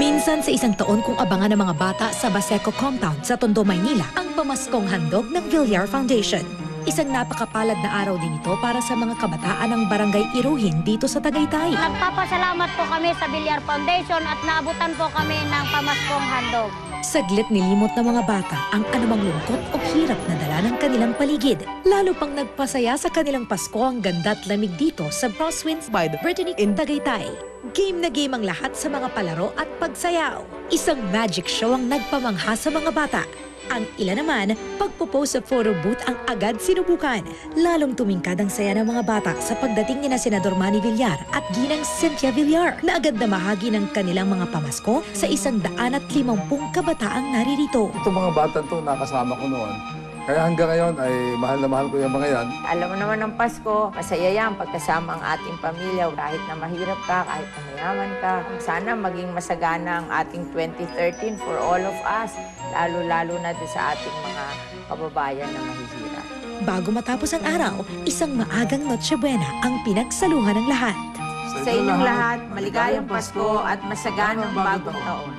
Minsan sa isang taon kung abangan ng mga bata sa Baseco Compound sa Tondo, Maynila ang pamaskong handog ng Villar Foundation. Isang napakapalad na araw din ito para sa mga kabataan ng Barangay Iruhin dito sa Tagaytay. Nagpapasalamat po kami sa Villar Foundation at naabutan po kami ng pamaskong handog. Saglit nilimot ng mga bata ang anumang lungkot o hirap na dala ng kanilang paligid. Lalo pang nagpasaya sa kanilang Pasko ang ganda at lamig dito sa Broswins by the Brittany in Tagaytay. Game na game ang lahat sa mga palaro at pagsayaw. Isang magic show ang nagpamangha sa mga bata. Ang ilan naman, pagpo-post sa photo booth ang agad sinubukan. Lalong tumingkad ang saya ng mga bata sa pagdating ni na Senador Manny Villar at Ginang Cynthia Villar na agad na mahagi ng kanilang mga pamasko sa isang daan at limampung kabataang naririto. Itong mga bata to nakasama ko noon. Kaya hanggang ngayon ay mahal na mahal ko yung mga yan. Alam mo naman ng Pasko, masaya yan pagkasama ang ating pamilya. Kahit na mahirap ka, kahit na mayaman ka. Sana maging masagana ang ating 2013 for all of us. Lalo-lalo na sa ating mga kababayan na mahihirap. Bago matapos ang araw, isang maagang Noche Buena ang pinagsaluhan ng lahat. Sa inyong lahat, maligayang Pasko at masaganang bagong taon.